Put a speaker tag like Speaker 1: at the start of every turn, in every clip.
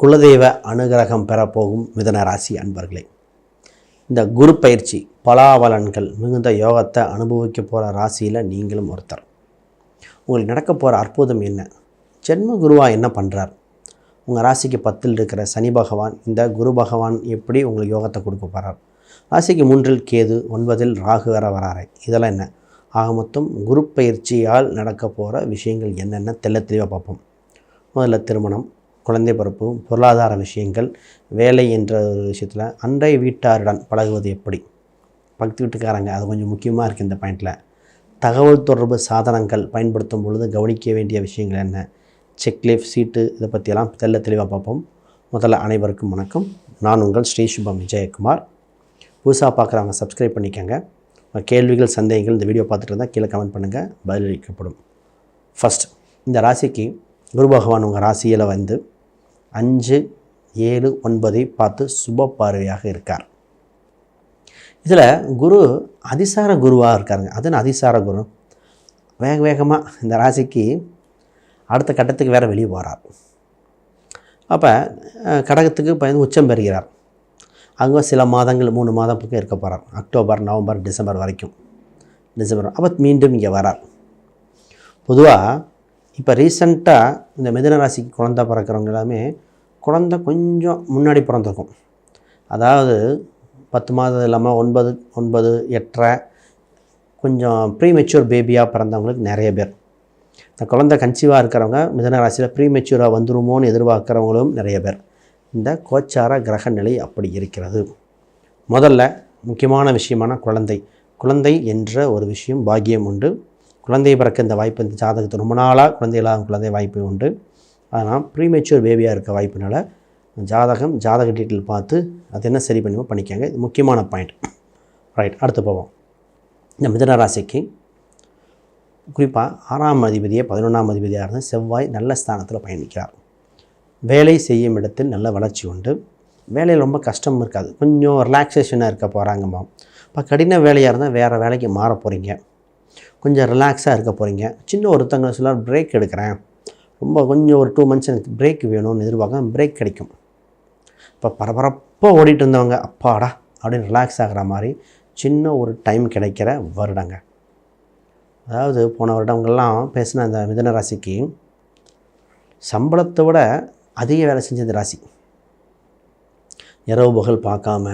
Speaker 1: குலதெய்வ அனுகிரகம் பெறப்போகும் மிதன ராசி அன்பர்களே இந்த குரு பயிற்சி பலாவலன்கள் மிகுந்த யோகத்தை அனுபவிக்க போகிற ராசியில் நீங்களும் ஒருத்தர். உங்களுக்கு நடக்க போகிற அற்புதம் என்ன? ஜென்ம குருவா என்ன பண்ணுறார் உங்கள் ராசிக்கு பத்தில் இருக்கிற சனி பகவான் இந்த குரு பகவான் எப்படி உங்களுக்கு யோகத்தை கொடுக்க போகிறார் ராசிக்கு மூன்றில் கேது ஒன்பதில் ராகு வேற வராரு. இதெல்லாம் என்ன? ஆக மொத்தம் குரு பயிற்சியால் நடக்க போகிற விஷயங்கள் என்னென்ன தெல்ல தெளிவாக பார்ப்போம். முதல்ல திருமணம் குழந்தை பிறப்பு பொருளாதார விஷயங்கள் வேலை என்ற ஒரு விஷயத்தில் அன்றைய வீட்டாருடன் பழகுவது எப்படி? பக்கத்து வீட்டுக்காரங்க அது கொஞ்சம் முக்கியமாக இருக்குது இந்த பாயிண்டில் தகவல் தொடர்பு சாதனங்கள் பயன்படுத்தும் பொழுது கவனிக்க வேண்டிய விஷயங்கள் என்ன? செக்லீஃப் சீட்டு இதை பற்றியெல்லாம் தெள்ள தெளிவாக பார்ப்போம். முதல்ல அனைவருக்கும் வணக்கம். நான் உங்கள் ஸ்ரீ சுபம் விஜயகுமார். புதுசாக பார்க்குறவங்க சப்ஸ்கிரைப் பண்ணிக்கோங்க. உங்கள் கேள்விகள் சந்தேகங்கள் இந்த வீடியோ பார்த்துட்டு இருந்தால் கீழே கமெண்ட் பண்ணுங்கள் பதிலளிக்கப்படும். ஃபஸ்ட் இந்த ராசிக்கு குரு பகவான் உங்கள் ராசியில் வந்து அஞ்சு ஏழு ஒன்பதை பார்த்து சுப பார்வையாக இருக்கார். இதில் குரு அதிசார குருவாக இருக்காருங்க. அது அதிசார குரு? வேக வேகமாக இந்த ராசிக்கு அடுத்த கட்டத்துக்கு வேறு வெளியே போகிறார் அப்போ கடகத்துக்கு பயந்து உச்சம் பெறுகிறார். அங்கே சில மாதங்கள் மூணு மாதம் பக்கம் இருக்க போகிறார் அக்டோபர் நவம்பர் டிசம்பர் வரைக்கும். டிசம்பர் அப்போ மீண்டும் இங்கே வரார். பொதுவாக இப்போ ரீசண்டாக இந்த மிதன ராசிக்கு குழந்தை பிறக்கிறவங்க எல்லாமே குழந்தை கொஞ்சம் முன்னாடி பிறந்திருக்கும். அதாவது பத்து மாதம் இல்லாமல் ஒன்பது ஒன்பது எட்டரை கொஞ்சம் ப்ரீ மெச்சூர் பேபியாக பிறந்தவங்களுக்கு நிறைய பேர். இந்த குழந்தை கன்சீவாக இருக்கிறவங்க மிதன ராசியில் ப்ரீமெச்சூராக வந்துருமோன்னு எதிர்பார்க்குறவங்களும் நிறைய பேர். இந்த கோச்சார கிரக நிலை அப்படி இருக்கிறது. முதல்ல முக்கியமான விஷயமான குழந்தை. குழந்தை என்ற ஒரு விஷயம் பாக்கியம் உண்டு. குழந்தை பிறக்க இந்த வாய்ப்பு இந்த ஜாதகத்தை ரொம்ப நாளாக குழந்தை இல்லாத குழந்தை வாய்ப்பு உண்டு. அதனால் ப்ரீமெச்சூர் பேபியாக இருக்க வாய்ப்புனால ஜாதகம் ஜாதக டீட்டெயில் பார்த்து அது என்ன சரி பண்ணுமோ பண்ணிக்கோங்க. இது முக்கியமான பாயிண்ட் ரைட் அடுத்து போவோம். இந்த மிதன ராசிக்கு குறிப்பாக ஆறாம் அதிபதியை பதினொன்றாம் அதிபதியாக இருந்து செவ்வாய் நல்ல ஸ்தானத்தில் பயணிக்கிறார். வேலை செய்யும் இடத்தில் நல்ல வளர்ச்சி உண்டு. வேலையில் ரொம்ப கஷ்டம் இருக்காது. கொஞ்சம் ரிலாக்ஸேஷனாக இருக்க போகிறாங்கம்மா இப்போ கடின வேலையாக இருந்தால் வேறு வேலைக்கு மாற போகிறீங்க கொஞ்சம் ரிலாக்ஸாக இருக்க போகிறீங்க சின்ன ஒருத்தங்க சிலர் பிரேக் எடுக்கிறேன். ரொம்ப கொஞ்சம் ஒரு டூ மந்த்ஸ் எனக்கு பிரேக் வேணும்னு எதிர்பார்க்க பிரேக் கிடைக்கும். இப்போ பரபரப்பாக ஓடிட்டு இருந்தவங்க அப்பாடா அப்படின்னு ரிலாக்ஸ் ஆகிற மாதிரி சின்ன ஒரு டைம் கிடைக்கிற வருடங்க. அதாவது போன வருடங்கள்லாம் பேசின அந்த மிதன ராசிக்கு சம்பளத்தை விட அதிக வேலை செஞ்ச இந்த ராசி. இரவு பகல் பார்க்காம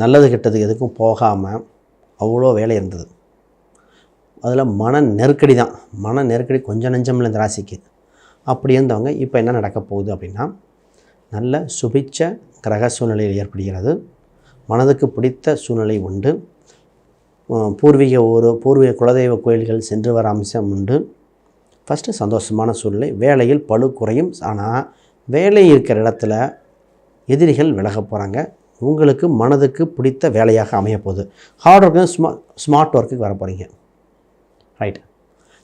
Speaker 1: நல்லது கெட்டது எதுக்கும் போகாமல் அவ்வளோ வேலை இருந்தது. அதில் மன நெருக்கடி தான். மன நெருக்கடி கொஞ்சம் நெஞ்சமில்ல இந்த ராசிக்கு. அப்படி இருந்தவங்க இப்போ என்ன நடக்க போகுது அப்படின்னா நல்ல சுபிச்ச கிரக சூழ்நிலையில் ஏற்படுகிறது. மனதுக்கு பிடித்த சூழ்நிலை உண்டு. பூர்வீக ஊர் பூர்வீக குலதெய்வ கோயில்கள் சென்று வர அம்சம் உண்டு. ஃபஸ்ட்டு சந்தோஷமான சூழ்நிலை. வேலையில் பழு குறையும். ஆனால் வேலை இருக்கிற இடத்துல எதிரிகள் விலக போகிறாங்க உங்களுக்கு மனதுக்கு பிடித்த வேலையாக அமையப்போகுது ஹார்ட் ஒர்க்கு ஸ்மா ஸ்மார்ட் ஒர்க்குக்கு வர போகிறீங்க ரைட்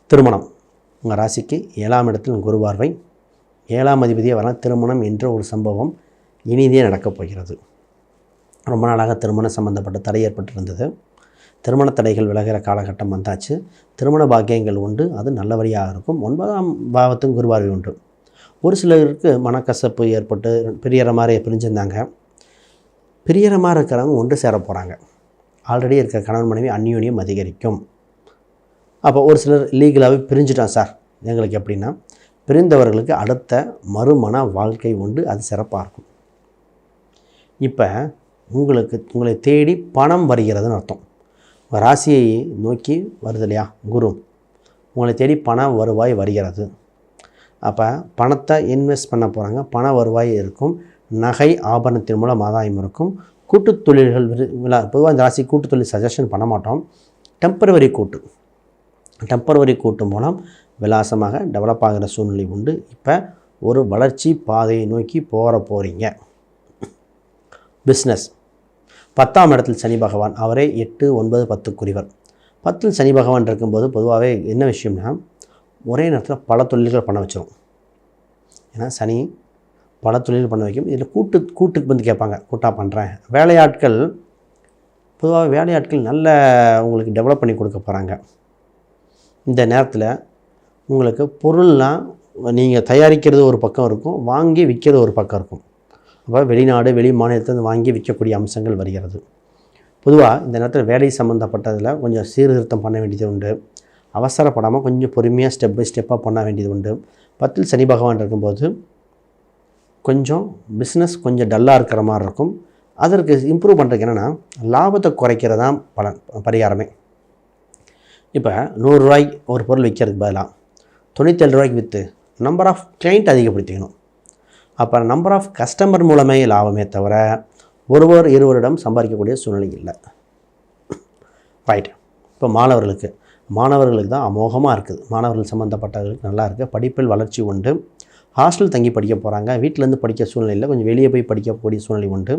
Speaker 1: திருமணம். உங்கள் ராசிக்கு ஏழாம் இடத்தில் குரு பார்வை. ஏழாம் அதிபதியாக வரலாம். திருமணம் என்ற ஒரு சம்பவம் இனிதே நடக்கப் போகிறது. ரொம்ப நாளாக திருமணம் சம்பந்தப்பட்ட தடை ஏற்பட்டிருந்தது. திருமண தடைகள் விலகிற காலகட்டம் வந்தாச்சு. திருமண பாக்கியங்கள் உண்டு. அது நல்லபடியாக இருக்கும். ஒன்பதாம் பாவத்தும் குருவார்வை உண்டு. ஒரு சிலருக்கு மனக்கசப்பு ஏற்பட்டு பிரியற மாதிரி பிரிஞ்சிருந்தாங்க. பிரியற மாதிரி இருக்கிறவங்க ஒன்று சேர போகிறாங்க ஆல்ரெடி இருக்கிற கணவன் மனைவி அந்யோன்யம் அதிகரிக்கும். அப்போ ஒரு சிலர் லீகலாகவே பிரிஞ்சுட்டான் சார். எங்களுக்கு எப்படின்னா பிரிந்தவர்களுக்கு அடுத்த மறுமண வாழ்க்கை உண்டு அது சிறப்பாக இருக்கும். இப்போ உங்களுக்கு உங்களை தேடி பணம் வருகிறதுன்னு அர்த்தம். ராசியை நோக்கி வருது இல்லையா குரு. உங்களை தேடி பண வருவாய் வருகிறது. அப்போ பணத்தை இன்வெஸ்ட் பண்ண போகிறாங்க பண வருவாய் இருக்கும் நகை ஆபரணத்தின் மூலம் ஆதாயம் இருக்கும் கூட்டுத்தொழில்கள் விழா பொதுவாக இந்த ராசி கூட்டுத்தொழில் சஜஷன் பண்ண மாட்டோம். டெம்பரவரி கூட்டு. டெம்பரவரி கூட்டு மூலம் விலாசமாக டெவலப் ஆகிற சூழ்நிலை உண்டு. இப்போ ஒரு வளர்ச்சி பாதையை நோக்கி போகிற போகிறீங்க பிஸ்னஸ் பத்தாம் இடத்தில் சனி பகவான். அவரே எட்டு ஒன்பது பத்து குறிவர். பத்தில் சனி பகவான் இருக்கும்போது பொதுவாகவே என்ன விஷயம்னா ஒரே நேரத்தில் பல தொழில்கள் பண்ண வச்சிடும் ஏன்னா சனி பல தொழில் பண்ண வைக்கும். இதில் கூட்டு கூட்டுக்கு வந்து கேட்பாங்க. கூட்டாக பண்ணுறேன் வேலையாட்கள் பொதுவாக வேலையாட்கள் நல்ல உங்களுக்கு டெவலப் பண்ணி கொடுக்க போகிறாங்க இந்த நேரத்தில் உங்களுக்கு பொருள்லாம் நீங்கள் தயாரிக்கிறது ஒரு பக்கம் இருக்கும் வாங்கி விற்கிறது ஒரு பக்கம் இருக்கும். அப்போ வெளிநாடு வெளி மாநிலத்திலிருந்து வாங்கி விற்கக்கூடிய அம்சங்கள் வருகிறது. பொதுவாக இந்த நேரத்தில் வேலை சம்மந்தப்பட்டதில் கொஞ்சம் சீர்திருத்தம் பண்ண வேண்டியது உண்டு. அவசரப்படாமல் கொஞ்சம் பொறுமையாக ஸ்டெப் பை ஸ்டெப்பாக பண்ண வேண்டியது உண்டு. பத்தில் சனி பகவான் இருக்கும்போது கொஞ்சம் பிஸ்னஸ் கொஞ்சம் டல்லாக இருக்கிற மாதிரி இருக்கும். அதற்கு இம்ப்ரூவ் பண்ணுறதுக்கு என்னென்னா லாபத்தை குறைக்கிறது தான் பலன் பரிகாரமே. இப்போ நூறுரூவாய்க்கு ஒரு பொருள் விற்கிறதுக்கு பதிலாக தொண்ணூற்றேழு ரூபாய்க்கு விற்று நம்பர் ஆஃப் கிளைண்ட் அதிகப்படுத்திக்கணும். அப்போ நம்பர் ஆஃப் கஸ்டமர் மூலமே லாபமே தவிர ஒருவர் இருவரிடம் சம்பாதிக்கக்கூடிய சூழ்நிலை இல்லை. ரைட் இப்போ மாணவர்களுக்கு மாணவர்களுக்கு தான் அமோகமாக இருக்குது. மாணவர்கள் சம்மந்தப்பட்டவர்களுக்கு நல்லா இருக்குது. படிப்பில் வளர்ச்சி உண்டு. ஹாஸ்டல் தங்கி படிக்க போகிறாங்க வீட்டிலேருந்து படிக்க சூழ்நிலையில் கொஞ்சம் வெளியே போய் படிக்கக்கூடிய சூழ்நிலை உண்டு.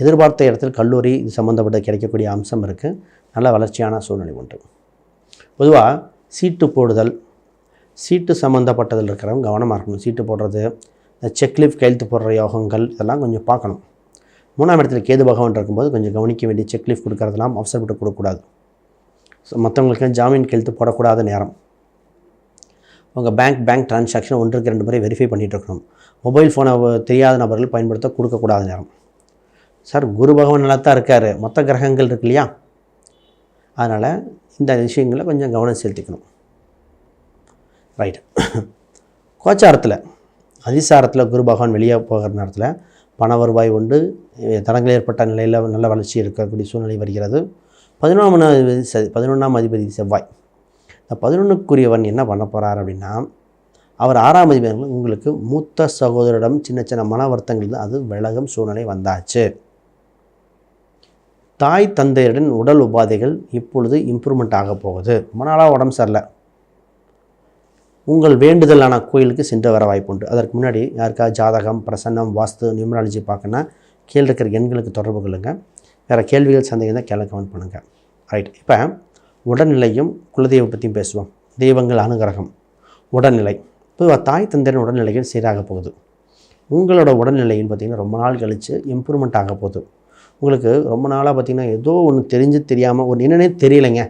Speaker 1: எதிர்பார்த்த இடத்தில் கல்லூரி இது சம்மந்தப்பட்ட கிடைக்கக்கூடிய அம்சம் இருக்குது. நல்ல வளர்ச்சியான சூழ்நிலை உண்டு. பொதுவாக சீட்டு போடுதல் சீட்டு சம்மந்தப்பட்டதில் இருக்கிறவங்க கவனமாக இருக்கணும். சீட்டு போடுறது இந்த செக்லிஃப் கையெழுத்து போடுற யோகங்கள் இதெல்லாம் கொஞ்சம் பார்க்கணும். மூணாம் இடத்துல கேது பகவான் இருக்கும்போது கொஞ்சம் கவனிக்க வேண்டிய செக்லிஃப் கொடுக்கறதெல்லாம் அவசரப்பட்டு கொடுக்கக்கூடாது. ஸோ மற்றவங்களுக்கு ஜாமீன் கையெழுத்து போடக்கூடாத நேரம். உங்கள் பேங்க் பேங்க் டிரான்சாக்ஷன் ஒன்றுக்கு ரெண்டு முறை வெரிஃபை பண்ணிகிட்டு இருக்கணும். மொபைல் ஃபோனை தெரியாத நபர்கள் பயன்படுத்த கொடுக்கக்கூடாத நேரம். சார் குரு பகவான் நல்லா தான் இருக்கார். மொத்த கிரகங்கள் இருக்கு இல்லையா? அதனால் இந்த விஷயங்களை கொஞ்சம் கவனம் செலுத்திக்கணும். ரைட் கோச்சாரத்தில் அதிசாரத்தில் குரு பகவான் வெளியே போகிற நேரத்தில் பண வருவாய் உண்டு தடங்கள் ஏற்பட்ட நிலையில் நல்ல வளர்ச்சி இருக்கக்கூடிய சூழ்நிலை வருகிறது. பதினொன்றாம் அதிபதி செ பதினொன்றாம் அதிபதி செவ்வாய். இந்த பதினொன்றுக்குரியவன் என்ன பண்ண போகிறார் அப்படின்னா அவர் ஆறாம் அதிபதி உங்களுக்கு மூத்த சகோதரிடம் சின்ன சின்ன மன வருத்தங்கள் அது விலகும் சூழ்நிலை வந்தாச்சு. தாய் தந்தையுடன் உடல் உபாதைகள் இப்பொழுது இம்ப்ரூவ்மெண்ட் ஆக போகுது. மனாலாக உடம்பு சரியில்லை. உங்கள் வேண்டுதலான கோயிலுக்கு சென்று வர வாய்ப்பு உண்டு. அதற்கு முன்னாடி யாருக்காவது ஜாதகம் பிரசன்னம் வாஸ்து நியூமராலஜி பார்க்கணுன்னா கீழே இருக்கிற எண்களுக்கு தொடர்பு கொள்ளுங்கள் வேறு கேள்விகள் சந்தேகம் தான் கேள்வி கமெண்ட் பண்ணுங்கள் ரைட் இப்போ உடல்நிலையும் குலதெய்வம் பற்றியும் பேசுவோம். தெய்வங்கள் அனுகிரகம் உடல்நிலை. இப்போ தாய் தந்தையின் உடல்நிலைகள் சீராக போகுது. உங்களோட உடல்நிலைன்னு பார்த்திங்கன்னா ரொம்ப நாள் கழித்து இம்ப்ரூவ்மெண்ட் ஆக போகுது. உங்களுக்கு ரொம்ப நாளாக பார்த்திங்கன்னா ஏதோ ஒன்று தெரிஞ்சு தெரியாமல் ஒன்று என்னன்னே தெரியலைங்க.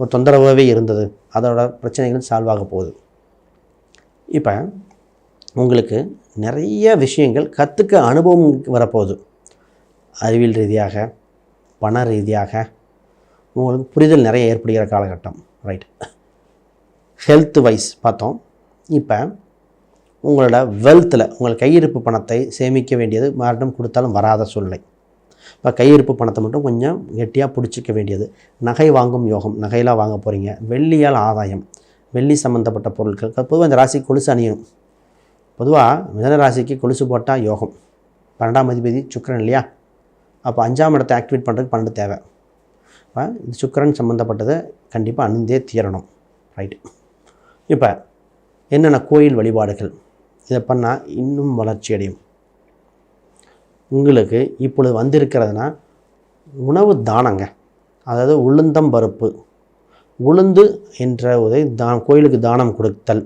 Speaker 1: ஒரு தொந்தரவாகவே இருந்தது. அதோட பிரச்சனைகள் சால்வ் ஆக போகுது. இப்போ உங்களுக்கு நிறைய விஷயங்கள் கற்றுக்க அனுபவம் வரப்போகுது. அறிவியல் ரீதியாக பண ரீதியாக உங்களுக்கு புரிதல் நிறைய ஏற்படுகிற காலகட்டம். ரைட் ஹெல்த் வைஸ் பார்த்தோம். இப்போ உங்களோட வெல்த்தில் உங்கள் கையிருப்பு பணத்தை சேமிக்க வேண்டியது மறுபடியும் கொடுத்தாலும் வராத சூழ்நிலை. இப்போ கையிருப்பு பணத்தை மட்டும் கொஞ்சம் கெட்டியாக பிடிச்சிக்க வேண்டியது. நகை வாங்கும் யோகம் நகையெல்லாம் வாங்க போகிறீங்க வெள்ளியால் ஆதாயம் வெள்ளி சம்மந்தப்பட்ட பொருட்கள். பொதுவாக இந்த ராசி கொலுசு அணியணும் பொதுவாக மிதன ராசிக்கு கொலுசு போட்டால் யோகம். பன்னெண்டாம் அதிபதி சுக்கரன் இல்லையா? அப்போ அஞ்சாம் இடத்தை ஆக்டிவேட் பண்ணுறதுக்கு பன்னெண்டு தேவை. இப்போ இது சுக்கரன் சம்மந்தப்பட்டதை கண்டிப்பாக அணிந்தே தீரணும். ரைட்டு இப்போ என்னென்ன கோயில் வழிபாடுகள்? இதை பண்ணால் இன்னும் வளர்ச்சி அடையும். உங்களுக்கு இப்பொழுது வந்திருக்கிறதுனா உணவு தானங்க. அதாவது உளுந்தம் பருப்பு. உளுந்து என்ற உதை தான் கோயிலுக்கு தானம் கொடுத்தல்.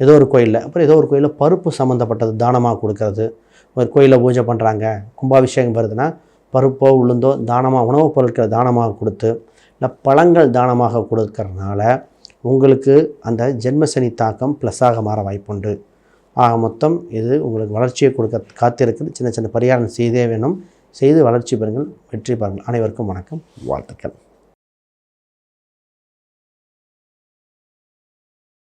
Speaker 1: ஏதோ ஒரு கோயிலில் அப்புறம் ஏதோ ஒரு கோயிலில் பருப்பு சம்மந்தப்பட்டது தானமாக கொடுக்கறது. ஒரு கோயிலில் பூஜை பண்ணுறாங்க கும்பாபிஷேகம் வருதுன்னா பருப்போ உளுந்தோ தானமாக உணவுப் பொருட்களை தானமாக கொடுத்து இல்லை பழங்கள் தானமாக கொடுக்கறதுனால உங்களுக்கு அந்த ஜென்மசனி தாக்கம் ப்ளஸ்ஸாக மாற வாய்ப்புண்டு. ஆக மொத்தம் இது உங்களுக்கு வளர்ச்சியை கொடுக்க காத்திருக்கிறது சின்ன சின்ன பரிகாரம் செய்தே வேணும். செய்து வளர்ச்சி பெறுங்கள். வெற்றி பெறுங்கள். அனைவருக்கும் வணக்கம். வாழ்த்துக்கள்.